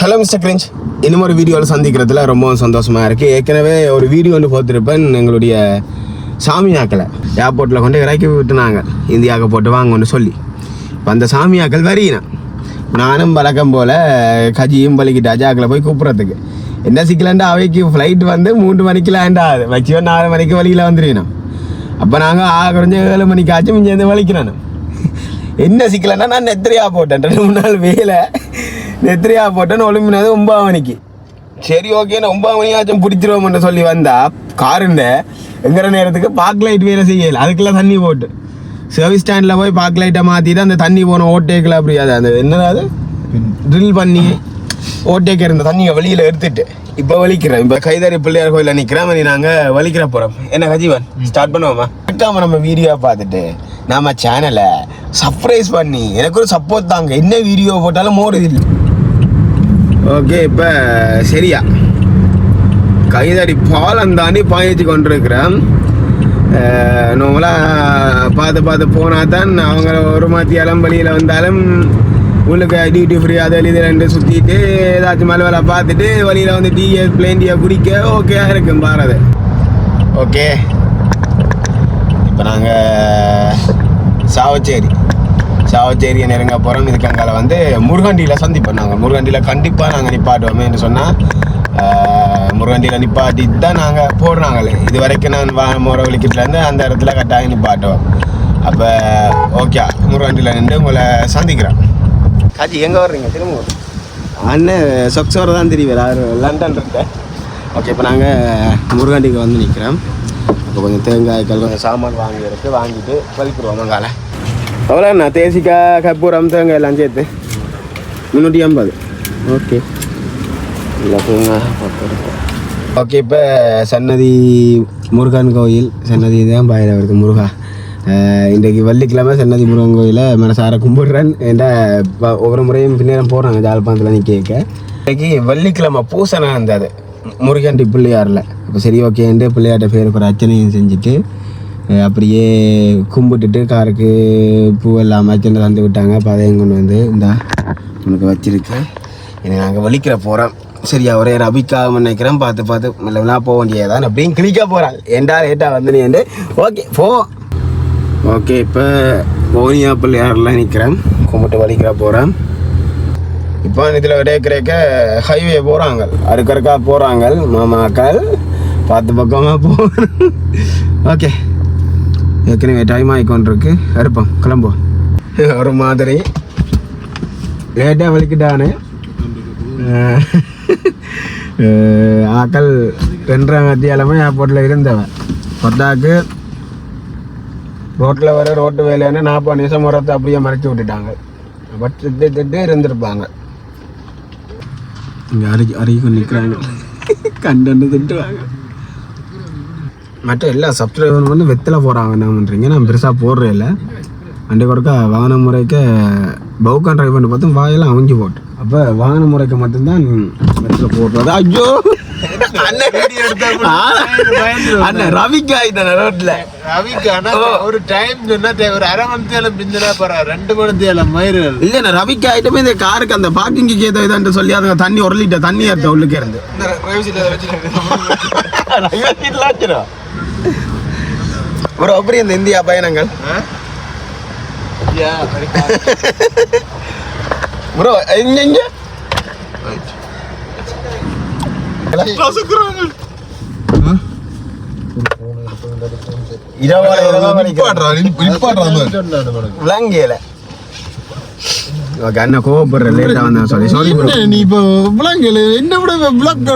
Hello mister cringe இன்னும் ஒரு வீடியோவில் சந்திக்கிறதுல ரொம்பவும் சந்தோஷமாக இருக்குது ஏற்கனவே ஒரு வீடியோ ஒன்று பார்த்துருப்பேன் எங்களுடைய சாமியாக்களை ஏர்போர்ட்டில் கொண்டு இறக்கி விட்டுனாங்க. இந்தியாவுக்கு போட்டு வாங்கன்னு சொல்லி. இப்போ அந்த சாமியாக்கள் வரியினா. நானும் வழக்கம் போல் கஜியும் பலிக்கிட்டு அஜாக்கில் போய் கூப்பிட்றதுக்கு. என்ன சிக்கலண்டா அவைக்கு ஃப்ளைட் வந்து மூன்று மணிக்கு லேண்ட் ஆகுது நாலு மணிக்கு வழியில் வந்துருக்கணும் அப்போ நாங்கள் ஆக குறைஞ்ச ஏழு மணிக்கு ஆச்சு மிஞ்சி வந்து வலிக்கிறானு. என்ன சிக்கலன்னா நான் நெத்திரியா போட்டேன். ரெண்டு மூணு நாள் வேலை. நெத்திரியா போட்டேன்னு ஒளிம்பினது ஒன்பது மணிக்கு சரி ஓகே நான் ஒன்பது மணியாச்சும் பிடிச்சிருவோம்னு சொல்லி வந்தா காருண்ட எங்கிற நேரத்துக்கு பார்க் லைட் வேலை செய்யல. அதுக்கெல்லாம் தண்ணி போட்டு. சர்வீஸ் ஸ்டாண்டில் போய் பார்க் லைட்டை மாற்றிட்டு அந்த தண்ணி போன ஓட்டேக்கில் அப்படி அது அந்த என்னது ட்ரில் பண்ணி ஓட்டேக்க இருந்த தண்ணியை வெளியில் எடுத்துட்டு இப்போ வலிக்கிறேன். இப்போ கைதாரி பிள்ளையார் கோயிலில் நிற்கிறேன் நாங்கள் வலிக்கிற போகிறோம் என்ன கஜீவன் ஸ்டார்ட் பண்ணுவோமா? மறக்காம நம்ம வீடியோ பார்த்துட்டு நம்ம சேனலை சர்ப்ரைஸ் பண்ணி எனக்கு ஒரு சப்போர்ட் தாங்க. என்ன வீடியோ போட்டாலும் மோடு இல்லை. ஓகே இப்போ சரியா. கைதடி பாலம் தாண்டி பாய்ச்சி கொண்டிருக்கிறேன். நம்மளாம் பார்த்து பார்த்து போனால் தான் அவங்க ஒரு மாத்தியாலும் வழியில் வந்தாலும் உள்ளுக்கு டியூட்டி ஃப்ரீ அதை இது ரெண்டு சுற்றிட்டு ஏதாச்சும் மலை வேலை பார்த்துட்டு வழியில் வந்து டீயை பிளேன் டீயை குடிக்க ஓகே இருக்கும் பாரது. ஓகே இப்போ நாங்கள் சாவச்சேரி. சாவச்சேரியை நெருங்க போகிறோம் இதுக்கு அங்கால வந்து முருகண்டியில் சந்திப்போம் நாங்கள் முருகண்டியில் கண்டிப்பாக நாங்கள் நிப்பாட்டுவோமேன்னு சொன்னால் முருகண்டியில் நிப்பாட்டிட்டு தான் நாங்கள் போடுறாங்களே. இது வரைக்கும் நான் வா முறவழிக்கிட்டேருந்து அந்த இடத்துல கட்டாயம் நிப்பாட்டுவோம். அப்போ ஓகே முருகண்டியில் நின்று உங்களை சந்திக்கிறேன் காஜி எங்கே வர்றீங்க? திரும்ப அண்ணன் சொக்ஸோர தான் தெரியும் லண்டன் இருக்கேன். ஓகே இப்போ நாங்கள் முருகண்டிக்கு வந்து நிற்கிறோம் இப்போ கொஞ்சம் தேங்காய்கள் கொஞ்சம் சாமான் வாங்கியிருக்கு வாங்கிட்டு வலிப்பிடுவோம் மங்கால. எவ்வளோண்ணா தேசிக்காய் கற்பூரம் தேங்காய் எல்லாம் சேர்த்து முந்நூற்றி ஐம்பது ஓகே ஓகே இப்போ சன்னதி முருகன் கோயில் சன்னதி தான் பாயில வருது முருகா இன்றைக்கு வெள்ளிக்கிழமை சன்னதி முருகன் கோயிலை மனசார கும்பிடுறேன் இப்போ ஒவ்வொரு முறையும் பின்னேரம் போகிறாங்க ஜாழ்ப்பாணத்தில் நீ கேட்க இன்றைக்கு வெள்ளிக்கிழமை பூசணம் இருந்தது முருகன் பிள்ளையாரில் இப்போ சரி ஓகேன்ட்டு பிள்ளையார்ட்ட பேர் ஒரு அர்ச்சனையும் செஞ்சுட்டு அப்படியே கும்பிட்டுட்டு காருக்கு பூவெல்லாம் அர்ச்சனை தந்து விட்டாங்க. அப்போ அதையும் கொண்டு வந்து இந்தா உனக்கு வச்சிருக்கு. எனக்கு நாங்கள் வலிக்கிற போகிறோம் சரியா ஒரே ரபிக்காக நினைக்கிறேன் பார்த்து பார்த்து மெல்லமெல்லா போக வேண்டியதான் அப்படியும் கிளிக்க போகிறாள் ஏண்டா லேட்டாக வந்து நீ ஓகே போ. ஓகே இப்போ ஓனியா பிள்ளையாரெலாம் நிற்கிறேன் கும்பிட்டு வலிக்கிற போகிறேன் இப்போ இதில் விடைக்கிறக்க ஹைவே போகிறாங்க அடுக்கடுக்கா போகிறாங்க மாமாக்கள். பார்த்து பக்கமாக போகணும். ஓகே ஏற்கனவே டைம் ஆகிக்கொண்டிருக்கு இருப்போம் கிளம்புவோம். ஒரு மாதிரி. லேட்டாக வலிக்கிட்டானே ஆக்கள் ரெண்டரை மத்தியாலமே ஏர்போர்ட்டில் இருந்தவன் பத்தாக்கு ரோட்டில் வர ரோட்டு வேலையான நாற்பது நிமிஷம் முறத்தை அப்படியே மறைச்சி விட்டுட்டாங்க. பட் திட்டு திட்டு இருந்திருப்பாங்க. இங்கே அருகி அரைக்கி நிற்கிறாங்க கண்டு திட்டுவாங்க. மற்ற எல்லா சப்ஸ்கிரைபர் வந்து வெத்தில் போகிறாங்க என்ன பண்ணுறீங்க நான் பெருசாக போடுறே இல்லை. அண்டை கொடுக்க வாகன முறைக்கு பவுக்கான் ட்ரைவ் பண்ணி பார்த்து வாயெல்லாம் அவிஞ்சு போட்டு. அப்போ வாகன முறைக்கு மட்டும்தான் வெத்தில் போடுறது. ஐயோ! அண்ணன் ரவிக்கு ஆயிட்டேன் ரோட்டில் ரவிக்கு ஆனா ஒரு டைம் சொன்னா ஒரு அரை மணி நேரம் பிந்தினா பரவாயில்ல ரெண்டு மணி நேரம் மயிர்கள். இல்லைண்ணா ரவிக்கு ஆயிட்டமே இந்த காருக்கு அந்த பார்க்கிங்க்கு ஏதோ இதான்ட்டு சொல்லி அதுங்க தண்ணி ஒரு லிட்டர் தண்ணி எடுத்த உள்ளுக்கு இருந்து. ஒரு அப்படி இந்த இந்தியா பயணங்கள் ப்ரோ இங்க இங்க இரவோட இரவா விளங்கியல ஓகே அண்ணன் கோவப்படுற லேட்டா வந்தேன் சாரி சாரி ப்ரோ நீ இப்போ விளங்கல. என்ன விட விளக்க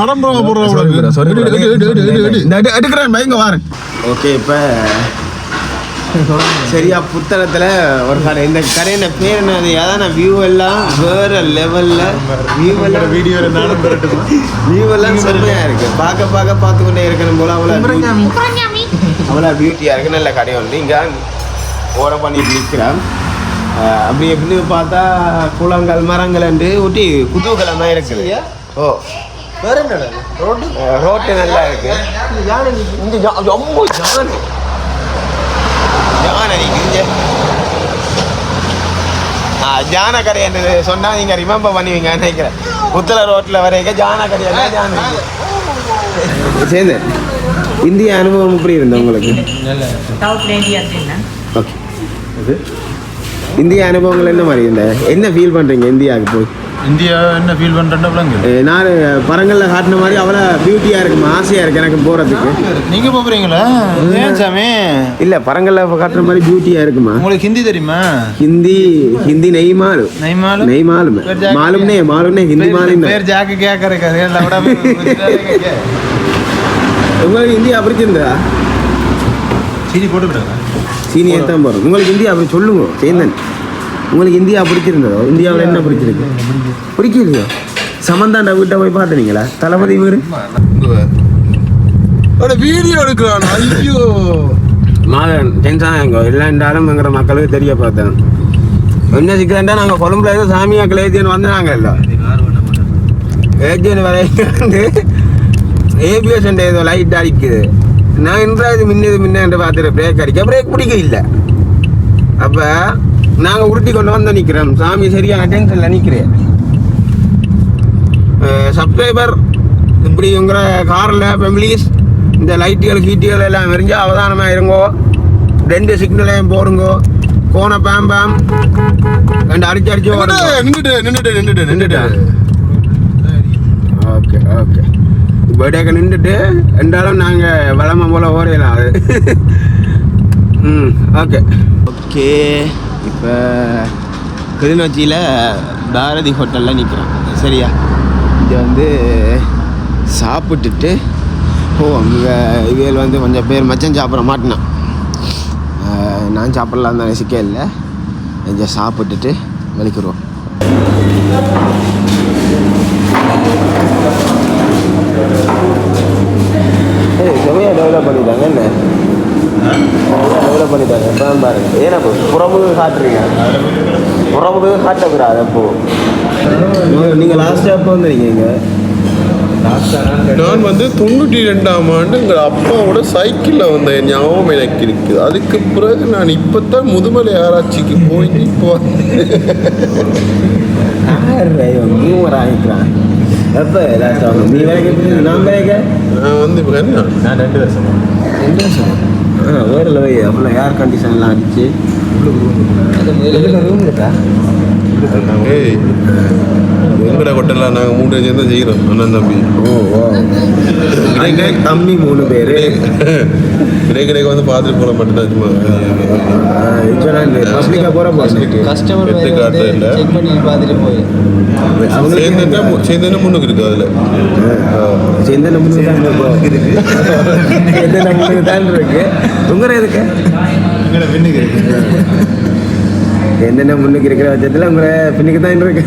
ஆடம்பரமா சாரி ப்ரோ சாரி போடுற இந்த எடு- எடுக்கிறேன் பயங்க வாரேன் ஓகே இப்போ சரியா புத்தகத்தில் ஒரு கடை இந்த கடையின் பேர் என்னது? அதான் வியூ எல்லாம் வேற லெவலில் வியூ எல்லாம் பெறட்டுமா வியூ எல்லாம் செம்மையா இருக்கு. பார்க்க பார்க்க பார்த்து கொண்டே இருக்கணும் போல. அவ்வளோ அவ்வளோ பியூட்டியாக இருக்கு. நல்ல கடை வந்து இங்கே ஓரம் பண்ணிட்டு நிற்கிறேன். அப்படி எப்படி பார்த்தா குளங்கள் மரங்கள் என்று ஒட்டி குதூகலமாக இருக்குது ஓ. வேற என்னடா ரோடு அஹ் ரோட்டு நல்லா இருக்கு. இங்க ரொம்ப ஜானை யானை நிக்குது ஜானக்கரை என்று சொன்னா நீங்க ரிமெம்பர் பண்ணுவீங்க நினைக்கிறேன். புத்தள ரோட்ல வரைக்க ஜானக்கரை ஜான சேர்ந்து இந்திய அனுபவம் எப்படி இருந்தது உங்களுக்கு? ஓகே இந்திய அனுபவங்கள் என்ன மாதிரி? இந்த என்ன ஃபீல் பண்ணுறீங்க இந்தியாவுக்கு போய்? இந்தியா என்ன ஃபீல் பண்ணுறேன்னு விளங்கு. நான் படங்களில் காட்டின மாதிரி அவ்வளோ பியூட்டியாக இருக்குமா? ஆசையாக இருக்கு எனக்கு போகிறதுக்கு நீங்கள் போகிறீங்களா சாமி? இல்லை படங்களில் காட்டுற மாதிரி பியூட்டியாக இருக்குமா? உங்களுக்கு ஹிந்தி தெரியுமா? ஹிந்தி ஹிந்தி நெய் மாலு நெய் மாலு நெய் மாலுமே மாலும்னே மாலும்னே ஹிந்தி மாலும் பேர் ஜாக்கு கேட்கறேன் உங்களுக்கு இந்தியா பிடிச்சிருந்தா சீனி போட்டுக்கிறாங்க சீனியர் தான் போகிறோம் உங்களுக்கு இந்தியா அப்படி சொல்லுங்க சேந்தன். உங்களுக்கு இந்தியா பிடிச்சிருந்ததோ? இந்தியாவில் என்ன பிடிச்சிருக்கு? பிடிக்கலையோ? சமந்தாண்ட வீட்டை போய் பார்த்துனீங்களா? தளபதி வீடு? வீடியோ எடுக்கிறான் ஐயோ. மாதன் டென்ஷன் எங்கோ இல்லைன்றாலும் எங்கிற மக்களுக்கு தெரிய பார்த்தேன். என்ன சிக்கிறேன்டா நாங்கள் கொழும்புல ஏதோ சாமியாக்கள் ஏஜியன் வந்தாங்க இல்லை ஏஜியன் வரைக்கும் வந்து ஏபிஎஸ் ஏதோ லைட் அடிக்குது. நான் இன்றாவது மின்னது மின்னு பார்த்துட்டு பிரேக் அடிக்க. பிரேக் பிடிக்க இல்லை அப்போ நாங்கள் உருட்டி கொண்டு வந்து நிற்கிறோம் சாமி சரியான டென்ஷனில் நிற்கிறேன் சப்ஸ்கிரைபர் இப்படி உங்கிற காரில் ஃபெமிலிஸ் இந்த லைட்டுகள் ஹீட்டுகள் எல்லாம் எரிஞ்சு அவதானமாக இருங்கோ. ரெண்டு சிக்னலையும் போடுங்கோ. கோண பேம் பேம் ரெண்டு அடிச்சு அடிச்சு நின்றுட்டு நின்றுட்டு நின்றுட்டு. நின்றுட்டு. Okay okay. பர்த்டேக்கு நின்றுட்டு ரெண்டாலும் நாங்கள் வளமை போல் ஓரையலாம் அது. ம் ஓகே. ஓகே இப்போ கிளிநொச்சியில் பாரதி ஹோட்டலில் நிற்கிறோம் சரியா? இது வந்து சாப்பிட்டுட்டு ஓ அங்கே இவியல் வந்து கொஞ்சம் பேர் மச்சம் சாப்பிட மாட்டினான். நான் சாப்பிட்லாம் தான் சிக்க இல்லை கொஞ்சம் சாப்பிட்டுட்டு வெளிக்கிடுவோம். டெவலப் பண்ணிட்டாங்க? என்ன? டெவலப் பண்ணிட்டாங்க? இப்போ பாருங்க. ஏன்னா இப்போ புறமுக காட்டுறீங்க. புறமுக. காட்டக்கூடாது அப்போ. நீங்கள் லாஸ்ட்டாக எப்போ வந்துறீங்க இங்கே நான் வந்து தொண்ணூற்றி ரெண்டாம் ஆண்டு எங்கள் அப்பாவோட சைக்கிளில் வந்த என் ஞாபகம் எனக்கு இருக்குது. அதுக்கு பிறகு நான் இப்போ தான் முதுமலை ஆராய்ச்சிக்கு போய் இப்போ எப்போ நீ வரைக்கும் நான் வரைக்கும் நான் வந்து இப்போ நான் ரெண்டு வருஷம். ரெண்டு வருஷம்? ஆ வேறு லெவை அவ்வளோ ஏர் கண்டிஷன்லாம் அடிச்சு. ஏய் எங்கட ஹோட்டலில் நாங்க மூணு சேர்ந்து தான் செய்கிறோம் அண்ணன் தம்பி ஓ அண்ணன் தம்பி மூணு பேர் கிடைக்க கிடைக்க வந்து பார்த்துட்டு மட்டும் தான் சும்மா பப்ளிக்காக கஸ்டமர் எடுத்து காட்ட இல்லை முன்னுக்கு தான் இருக்கு உங்க இருக்கு எங்கட பின்னுக்கு எந்த முன்னுக்கு இருக்கிற பட்சத்தில் உங்களை பின்னுக்கு தான் இருக்கு.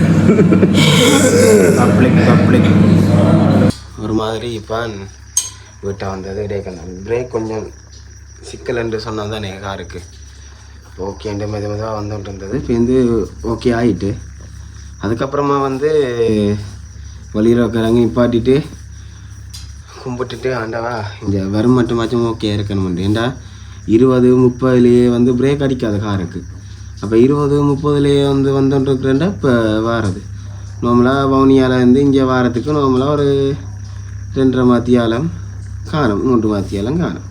பப்ளிக் பப்ளிக் ஒரு மாதிரி இப்போ வீட்டை வந்தது. இடையே பிரேக் கொஞ்சம் சிக்கல் என்று சொன்னால் தான் எங்கள் காருக்கு. ஓகேண்டு மெது மெதுவாக வந்துட்டு இருந்தது. இப்போ வந்து ஓகே ஆகிட்டு அதுக்கப்புறமா வந்து வழியில் உட்காராங்க நிப்பாட்டிட்டு கும்பிட்டுட்டு ஆண்டவா இந்த வரும் மட்டுமாச்சும் ஓகே இருக்கணும் ஏண்டா? இருபது முப்பதுலேயே வந்து பிரேக் அடிக்காது காருக்கு அப்போ இருபது முப்பதுலேயே வந்து வந்துட்டுருக்குறேன்டா இப்போ வாரது. நார்மலாக வவுனியாலேருந்து இங்கே வாரத்துக்கு நார்மலாக ஒரு ரெண்டரை மாத்தியாலம் காணும் மூன்று மாத்தியாலம் காணும்.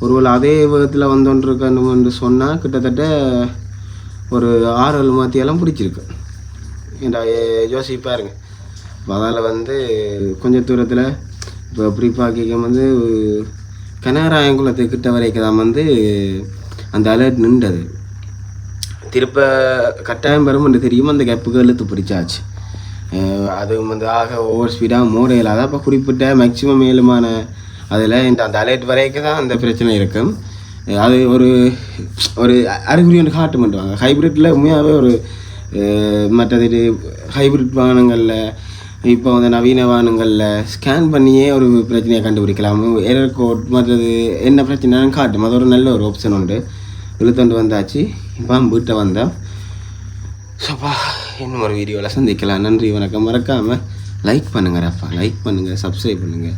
ஒருவேளை அதே விதத்தில் வந்தோன்றிருக்கணும்னு சொன்னால் கிட்டத்தட்ட ஒரு ஆறு ஏழு மாத்தியாலம் பிடிச்சிருக்கு. ஏண்டா ஏ- பாருங்க. இப்போ அதால் வந்து கொஞ்சம் தூரத்தில் இப்போ ப்ரீ பார்க்க வந்து கனகராயங்குளத்துக்கிட்ட வரைக்கும் தான் வந்து அந்த அலர்ட் நின்றது. திருப்ப கட்டாயம் பெறும் என்று தெரியும் அந்த கேப்புக்கு இழுத்து பிடிச்சாச்சு. அது அதுவும் வந்து ஆக ஓவர் ஸ்பீடாக மோரையில். அதான் இப்போ குறிப்பிட்ட மேக்ஸிமம் ஏழுமான அதில் இந்த அந்த அலர்ட் வரைக்கும் தான் அந்த பிரச்சனை இருக்கும். அது ஒரு ஒரு அறிகுறி ஒன்று காட்டு பண்ணுவாங்க ஹைப்ரிட்டில் உண்மையாகவே ஒரு மற்றது ஹைப்ரிட் வாகனங்களில் இப்போ வந்து நவீன வாகனங்களில் ஸ்கேன் பண்ணியே ஒரு பிரச்சனையை கண்டுபிடிக்கலாம். எரர் கோட் மற்றது என்ன பிரச்சனைன்னு காட்டும். அது ஒரு நல்ல ஒரு ஆப்ஷன் உண்டு. விழுத்தொண்டு வந்தாச்சு. இப்போ வீட்டை வந்தேன் சப்பா இன்னும் ஒரு வீடியோவில் சந்திக்கலாம். நன்றி வணக்கம். மறக்காமல் லைக் பண்ணுங்கள் ரப்பா. லைக் பண்ணுங்கள் சப்ஸ்கிரைப் பண்ணுங்கள்